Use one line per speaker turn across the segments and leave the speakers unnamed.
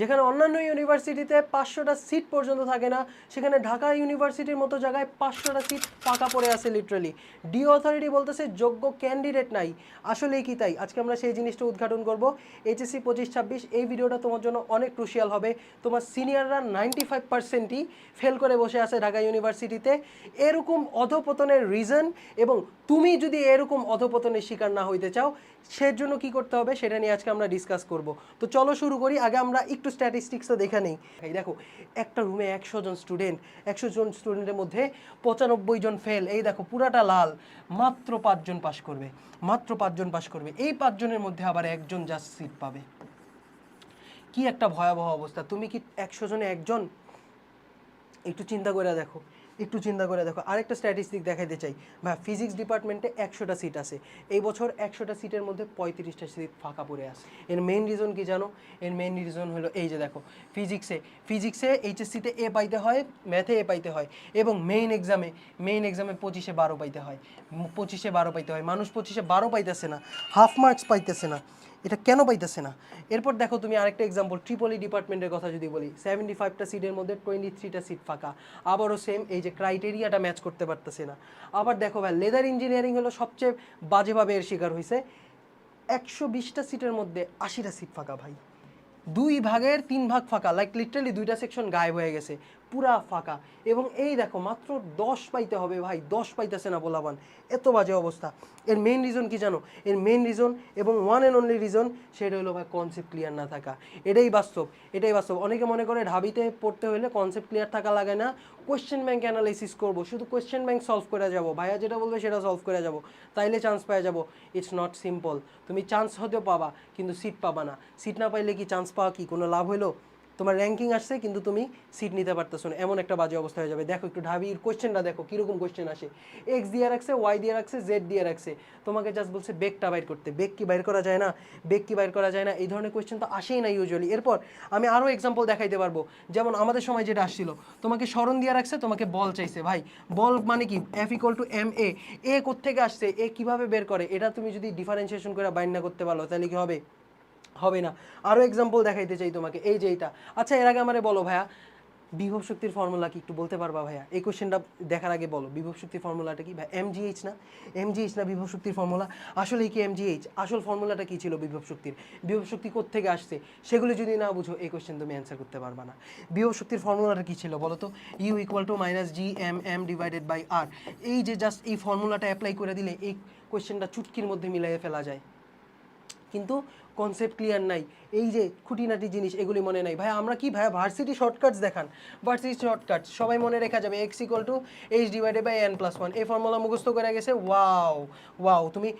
যেখানে অন্যান্য ইউনিভার্সিটিতে পাঁচশোটা সিট পর্যন্ত থাকে না, সেখানে ঢাকা ইউনিভার্সিটির মতো জায়গায় পাঁচশোটা সিট ফাঁকা পড়ে আছে লিটারালি ডি অথরিটি বলতেছে যোগ্য ক্যান্ডিডেট নাই। আসলেই কি তাই? আজকে আমরা সেই জিনিসটা উদ্ঘাটন করব। এইচএসসি পঁচিশ ছাব্বিশ, এই ভিডিওটা তোমার জন্য অনেক ক্রুশিয়াল হবে। তোমার সিনিয়ররা নাইনটি ফাইভ পার্সেন্টই ফেল করে বসে আছে ঢাকা ইউনিভার্সিটিতে। এরকম অধপতনের রিজন এবং তুমি যদি এরকম অধপতনের শিকার না হইতে চাও সের জন্য কি করতে হবে সেটা নিয়ে আজকে আমরা ডিসকাস করব। তো চলো শুরু করি, আগে আমরা একটু স্ট্যাটিস্টিক্সটা দেখে নেই। দেখো, একটা রুমে একশো জন স্টুডেন্ট একশো জন স্টুডেন্টের মধ্যে পঁচানব্বই জন ফেল এই দেখো, পুরাটা লাল। মাত্র পাঁচজন পাশ করবে, মাত্র পাঁচজন পাশ করবে। এই পাঁচজনের মধ্যে আবার একজন জাস্ট সিট পাবে। কি একটা ভয়াবহ অবস্থা। তুমি কি একশো জনে একজন? একটু চিন্তা করে দেখো। একটু চিন্তা করে দেখো। আরেকটা স্ট্যাটিস্টিক দেখাইতে চাই। ভাই ফিজিক্স ডিপার্টমেন্টে একশোটা সিট আছে। এই বছর একশোটা সিটের মধ্যে পঁয়ত্রিশটা সিট ফাঁকা পড়ে আছে। এর মেইন রিজন কি জানো? এর মেইন রিজন হলো এই যে দেখো ফিজিক্সে ফিজিক্সে এইচএসসিতে এ পাইতে হয় ম্যাথে এ পাইতে হয় এবং মেইন এক্সামে মেইন এক্সামে পঁচিশে বারো পাইতে হয়। পঁচিশে বারো পাইতে হয়। মানুষ পঁচিশে বারো পাইতেছে না। হাফ মার্কস পাইতেছে না। এটা কেন পাইতেছে না? এরপর দেখো তুমি আরেকটা এক্সাম্পল ট্রিপলি ডিপার্টমেন্টের কথা যদি বলি সেভেন্টি ফাইভটা সিটের মধ্যে টোয়েন্টি থ্রিটা সিট ফাঁকা। আবারও সেম এই যে ক্রাইটেরিয়াটা ম্যাচ করতে পারতেছে না। আবার দেখো ভাই লেদার ইঞ্জিনিয়ারিং হলো সবচেয়ে বাজেভাবে এর শিকার হয়েছে একশো বিশটা সিটের মধ্যে আশিটা সিট ফাঁকা ভাই। দুই ভাগের তিন ভাগ ফাঁকা লাইক লিটারালি দুইটা সেকশন গায়েব হয়ে গেছে। পুরা ফাঁকা। এবং এই দেখো, মাত্র দশ পাইতে হবে ভাই, দশ পাইতেছে না বলাবান। এত বাজে অবস্থা। এর মেইন রিজন কি জানো? এর মেইন রিজন এবং ওয়ান অ্যান্ড অনলি রিজন সেটা হলো ভাই কনসেপ্ট ক্লিয়ার না থাকা। এটাই বাস্তব এটাই বাস্তব। অনেকে মনে করে ঢাবিতে পড়তে হলে কনসেপ্ট ক্লিয়ার থাকা লাগে না। কোয়েশ্চেন ব্যাংক অ্যানালাইসিস করব, শুধু কোয়েশ্চেন ব্যাংক সলভ করে যাব। ভাইয়া যেটা বলবে সেটা সলভ করে যাব। তাইলে চান্স পেয়ে যাব। ইটস নট সিম্পল তুমি চান্স হতেও পাবা, কিন্তু সিট পাবা না। সিট না পাইলে কি চান্স পাওয়া কি? কোনো লাভ হলো তোমার র্যাঙ্কিং আসছে, কিন্তু তুমি সিট নিতে পারতেছো না। এমন একটা বাজে অবস্থা হয়ে যাবে। দেখো একটু ঢাবির কোয়েশ্চেনটা দেখো, কীরকম কোয়েশ্চেন আসে। এক্স দিয়ে রাখছে ওয়াই দিয়ে রাখছে জেড দিয়ে রাখছে। তোমাকে জাস্ট বলছে বেগটা বাইর করতে। বেগ কি বাইর করা যায় না? বেগ কি বাইর করা যায় না? এই ধরনের কোয়েশ্চেন তো আসেই না ইউজুয়ালি এরপর আমি আরও এক্সাম্পল দেখাইতে পারব। যেমন আমাদের সময় যেটা আসছিল, তোমাকে স্মরণ দিয়ে রাখছে, তোমাকে বল চাইছে। ভাই, বল মানে কি? F equal to M A A কোথেকে আসছে? এ কীভাবে বের করে? এটা তুমি যদি ডিফারেন্সিয়েশন করে বাইর না করতে পারো, তাহলে কি হবে? হবে না। আরও এক্সাম্পল দেখাইতে চাই তোমাকে, এই যে এইটা। আচ্ছা এর আগে আমারে বলো ভাইয়া, বিভব শক্তির ফর্মুলা কি একটু বলতে পারবা ভাইয়া? এই কোশ্চেনটা দেখার আগে বলো, বিভব শক্তির ফর্মুলাটা কি? ভাই এমজিএইচ না? এমজিএইচ না বিভব শক্তির ফর্মুলা আসলে কি এমজিএইচ আসল ফর্মুলাটা কি ছিল বিভব শক্তির? বিভব শক্তি কোত্থেকে আসছে? সেগুলো যদি না বুঝো, এই কোশ্চেন তুমি অ্যান্সার করতে পারবা না। বিভব শক্তির ফর্মুলাটা কি ছিল বলো তো? U equal to minus G M M divided by R এই যে জাস্ট এই ফর্মুলাটা অ্যাপ্লাই করে দিলে, এই কোশ্চেনটা চুটকির মধ্যে মিলাইয়ে ফেলা যায়। কিন্তু কনসেপ্ট ক্লিয়ার নাই। এই যে খুঁটিনাটি জিনিস, এগুলি মনে নাই। ভাই আমরা কি ভাই ভার্সিটি শর্টকাটস দেখান? ভার্সিটি শর্টকাটস সবাই মনে রেখা যাবে X equal to H divided by N plus one এই ফর্মুলা মুখস্থ করে গেছে ওয়াও ওয়াও তুমি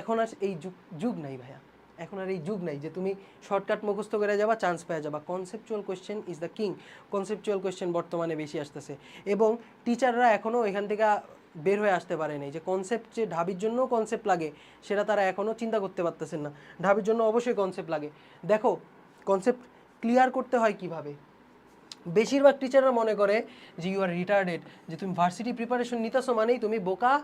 এখন আর এই যুগ যুগ নাই ভাইয়া। এখন আর এই যুগ নাই যে তুমি শর্টকাট মুখস্থ করে যাবা চান্স পেয়ে যাবা। Conceptual question is the king conceptual question বর্তমানে বেশি আসতেছে। এবং টিচাররা এখনও এখান থেকে বের হয়ে আসতে পারে নাই। যে কনসেপ্ট যে ঢাবির জন্য কনসেপ্ট লাগে, সেটা তারা এখনও চিন্তা করতে পারতেছেন না। ঢাবির জন্য অবশ্যই কনসেপ্ট লাগে। দেখো কনসেপ্ট ক্লিয়ার করতে হয় কীভাবে? বেশিরভাগ টিচাররা মনে করে যে ইউ আর রিটার্ডেড যে, তুমি ভার্সিটি প্রিপারেশন নিতেছো মানেই তুমি বোকা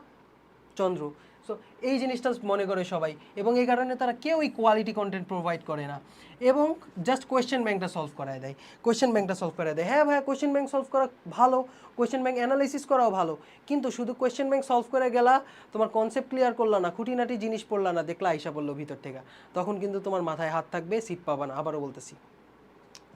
চন্দ্র। সো এই জিনিসটা মনে করে সবাই। এবং এই কারণে তারা কেউই কোয়ালিটি কন্টেন্ট প্রোভাইড করে না। এবং জাস্ট কোয়েশ্চেন ব্যাংকটা সলভ করায় দেয়। কোয়েশ্চেন ব্যাংকটা সলভ করায় দেয়। হ্যাঁ ভাইয়া কোয়েশ্চেন ব্যাংক সলভ করা ভালো। কোয়েশ্চেন ব্যাংক অ্যানালাইসিস করাও ভালো। কিন্তু শুধু কোয়েশ্চেন ব্যাংক সলভ করে গেলা, তোমার কনসেপ্ট ক্লিয়ার করলা না, খুঁটিনাটি জিনিস পড়লা না, দেখলা আইসা পড়ল ভিতর থেকে। তখন কিন্তু তোমার মাথায় হাত থাকবে সিট পাবা না। আবারও বলতেছি।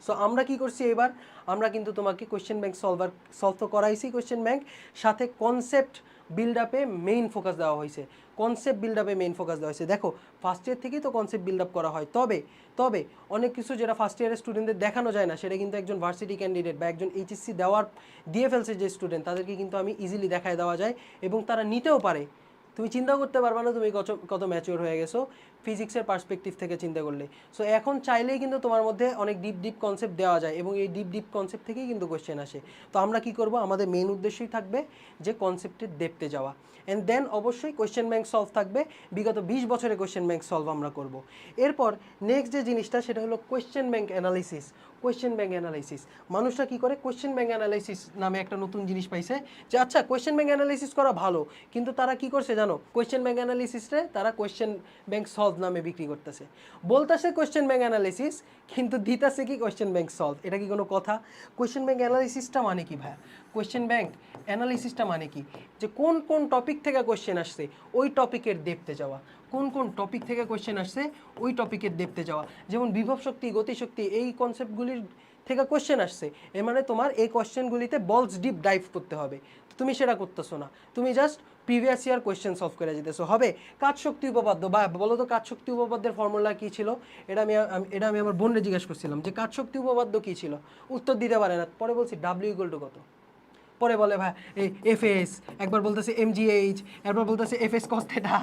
সো আমরা কি করছি এবার? আমরা কিন্তু তোমাকে কোয়েশ্চেন ব্যাংক সলভার সলভ তো করাইছি কোয়েশ্চেন ব্যাংক সাথে কনসেপ্ট বিল্ড আপে মেইন ফোকাস দেওয়া হয়েছে। কনসেপ্ট বিল্ড আপে মেইন ফোকাস দেওয়া হয়েছে। দেখো ফার্স্ট ইয়ার থেকেই তো কনসেপ্ট বিল্ড আপ করা হয়। তবে তবে অনেক কিছু যেটা ফার্স্ট ইয়ারের স্টুডেন্টদের দেখানো যায় না, সেটা কিন্তু একজন ভার্সিটি ক্যান্ডিডেট বা একজন এইচএসসি দেওয়ার, দিয়ে ফেলছে যে স্টুডেন্ট তাদেরকে কিন্তু আমি ইজিলি দেখায় দেওয়া যায় এবং তারা নিতেও পারে। তুমি চিন্তা করতে পারবা না তুমি কত কত ম্যাচিওর হয়ে গেছো। ফিজিক্সের পার্সপেক্টিভ থেকে চিন্তা করলে। সো এখন চাইলেই কিন্তু তোমার মধ্যে অনেক ডিপ ডিপ কনসেপ্ট দেওয়া যায় এবং এই ডিপ ডিপ কনসেপ্ট থেকেই কিন্তু কোয়েশ্চেন আসে। তো আমরা কি করব? আমাদের মেন উদ্দেশ্যই থাকবে যে কনসেপ্টের ডেপতে যাওয়া। অ্যান্ড দেন অবশ্যই কোয়েশ্চেন ব্যাংক সলভ থাকবে। বিগত বিশ বছরে কোয়েশ্চেন ব্যাংক সলভ আমরা করব। এরপর নেক্সট যে জিনিসটা, সেটা হলো question bank analysis question bank analysis মানুষরা কি করে? কোয়েশ্চেন ব্যাংক অ্যানালাইসিস নামে একটা নতুন জিনিস পাইছে যে আচ্ছা কোয়েশ্চেন ব্যাংক অ্যানালাইসিস করা ভালো। কিন্তু তারা কি করছে জানো? কোয়েশ্চেন ব্যাংক অ্যানালিসিসে তারা কোয়েশ্চেন ব্যাংক সলভ নামে বিক্রি করতেছে। বলতেছে কোয়েশ্চেন ব্যাঙ্ক অ্যানালিসিস কিন্তু দিতাছে কি কোয়েশ্চেন ব্যাঙ্ক সলভ এটা কি কোনো কথা? কোয়েশ্চেন ব্যাঙ্ক অ্যানালিসিসটা মানে কি ভাইয়া? কোয়েশ্চেন ব্যাঙ্ক অ্যানালিসিসটা মানে কি? যে কোন কোন টপিক থেকে কোয়েশ্চেন আসছে, ওই টপিকের দেখতে যাওয়া। কোন কোন টপিক থেকে কোয়েশ্চেন আসছে, ওই টপিকের দেখতে যাওয়া। যেমন বিভব শক্তি গতিশক্তি এই কনসেপ্টগুলির থেকে কোয়েশ্চেন আসছে। এর মানে তোমার এই কোয়েশ্চেনগুলিতে বলস ডিপ ডাইভ করতে হবে। তুমি সেটা করতেছো না। তুমি just previous year question solve করে যেতেছো। হবে? কাজ শক্তি উপপাদ্য বা বলো তো কাজ শক্তি উপপাদ্যের ফর্মুলা কী ছিল? এটা আমি এটা আমি আমার বোনরে জিজ্ঞেস করছিলাম যে কাজ শক্তি উপপাদ্য কী ছিল? উত্তর দিতে পারে না। পরে বলছি ডাব্লিউ ইকুয়াল টু কত? পরে বলে ভাই এফ এস একবার বলতেছে এম জি এইচ একবার বলতেছে এফ এস কস্তেটা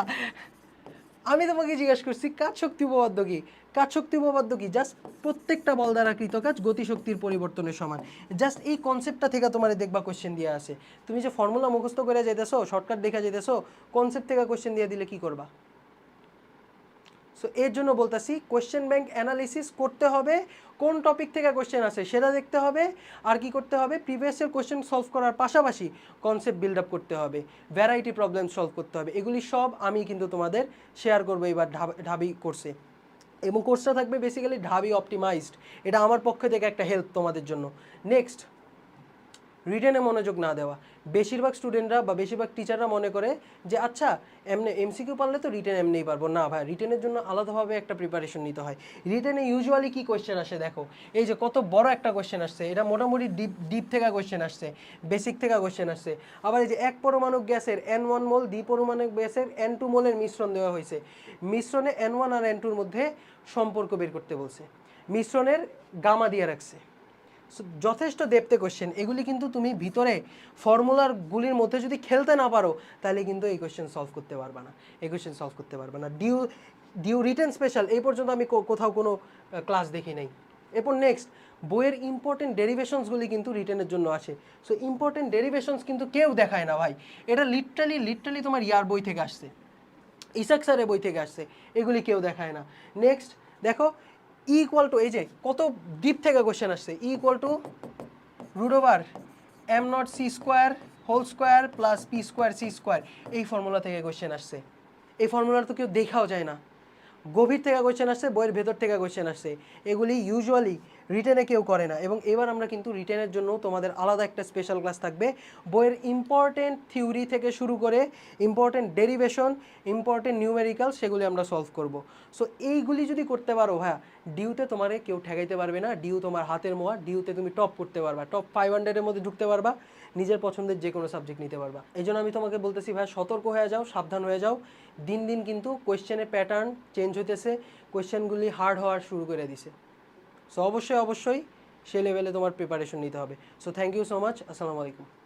আমি তোমাকে জিজ্ঞেস করছি কাজ শক্তি উপপাদ্য কি? কাজ শক্তি উপপাদ্য কি? জাস্ট প্রত্যেকটা বল দ্বারা কৃত কাজ গতিশক্তির পরিবর্তনের সমান। জাস্ট এই কনসেপ্টটা থেকে তোমার দেখবা কোশ্চেন দিয়ে আসে তুমি যে ফর্মুলা মুখস্থ করে যেতেছো শর্টকাট দেখা যেতেছো কনসেপ্ট থেকে কোয়েশ্চেন দিয়ে দিলে কি করবা? সো এর জন্য বলতেছি কোয়েশ্চেন ব্যাংক অ্যানালিসিস করতে হবে কোন টপিক থেকে কোশ্চেন আসে সেটা দেখতে হবে, আর কি করতে হবে? প্রিভিয়াস কোশ্চেন সলভ করার পাশাপাশি কনসেপ্ট বিল্ড আপ করতে হবে ভ্যারাইটি প্রবলেম সলভ করতে হবে, এগুলি সব আমি কিন্তু তোমাদের শেয়ার করব এবার ঢাবি কোর্সে এবং কোর্সটা থাকবে বেসিক্যালি ঢাবি অপটিমাইজড এটা আমার পক্ষ থেকে একটা হেল্প তোমাদের জন্য। নেক্সট রিটেনে মনোযোগ না দেওয়া। বেশিরভাগ স্টুডেন্টরা বা বেশিরভাগ টিচাররা মনে করে যে আচ্ছা এমনি এমসিকিউ পারলে তো রিটেন এমনিই পারব। না ভাই রিটেনের জন্য আলাদাভাবে একটা প্রিপারেশন নিতে হয়। রিটেনে ইউজুয়ালি কি কোয়েশ্চেন আসে দেখো? এই যে, কত বড় একটা কোয়েশ্চেন আসছে, এটা মোটামুটি ডিপ ডিপ থেকে কোয়েশ্চেন আসছে বেসিক থেকে কোয়েশ্চেন আসছে। আবার এই যে, এক পরমাণু গ্যাসের এন ওয়ান মোল, দ্বি পরমাণু গ্যাসের এন টু মোলের মিশ্রণ দেওয়া হয়েছে। মিশ্রণে এন ওয়ান আর এন টুর মধ্যে সম্পর্ক বের করতে বলছে। মিশ্রণের গামা দিয়ে রাখছে। যথেষ্ট দেবতে কোশ্চেন এগুলি কিন্তু তুমি ভিতরে ফর্মুলারগুলির মধ্যে যদি খেলতে না পারো, তাহলে কিন্তু এই কোশ্চেন সলভ করতে পারবে না। এই কোশ্চেন সলভ করতে পারবে না। ডিউ ডিউ রিটেন স্পেশাল এই পর্যন্ত আমি কোথাও কোনো ক্লাস দেখি নাই। এরপর নেক্সট বইয়ের ইম্পর্টেন্ট ডেরিভেশনসগুলি কিন্তু রিটেনের জন্য আসে। সো ইম্পর্টেন্ট ডেরিভেশনস কিন্তু কেউ দেখায় না ভাই। এটা লিটারালি লিটারালি তোমার ইয়ার বই থেকে আসছে। ইসাক স্যারের বই থেকে আসছে। এগুলি কেউ দেখায় না। নেক্সট দেখো ইকুয়াল টু এই যে কত ডিপ থেকে কোশ্চেন আসছে equal to root over M not C square whole square plus P square C square এই ফর্মুলা থেকে কোশ্চেন আসছে। এই ফর্মুলা তো কেউ দেখাও যায় না। গভীর থেকে কোয়েশন আসছে, বইয়ের ভেতর থেকে কোশ্চেন আসছে। এগুলি ইউজুয়ালি রিটেনে কেউ করে না। এবং এবার আমরা কিন্তু রিটেনের জন্য তোমাদের আলাদা একটা স্পেশাল ক্লাস থাকবে। বইয়ের ইম্পর্টেন্ট থিওরি থেকে শুরু করে ইম্পর্টেন্ট ডেরিভেশন ইম্পর্টেন্ট নিউমেরিক্যাল সেগুলি আমরা সলভ করব। সো এইগুলি যদি করতে পারো হ্যাঁ ডিউতে তোমারে কেউ ঠেকাইতে পারবে না। ডিউ তোমার হাতের মোয়া। ডিউতে তুমি টপ করতে পারবা। টপ ফাইভ হান্ড্রেডের মধ্যে ঢুকতে পারবা। নিজের পছন্দের যে কোনো সাবজেক্ট নিতে পারবা। এই জন্য আমি তোমাকে বলতেছি, ভাই, সতর্ক হয়ে যাও, সাবধান হয়ে যাও। দিন দিন কিন্তু কোয়েশ্চেনের প্যাটার্ন চেঞ্জ হইতেছে। কোয়েশ্চেনগুলি হার্ড হওয়ার শুরু করে দিছে। সো অবশ্যই অবশ্যই সে লেভেলে তোমার প্রিপারেশন নিতে হবে। So thank you so much আসসালামু আলাইকুম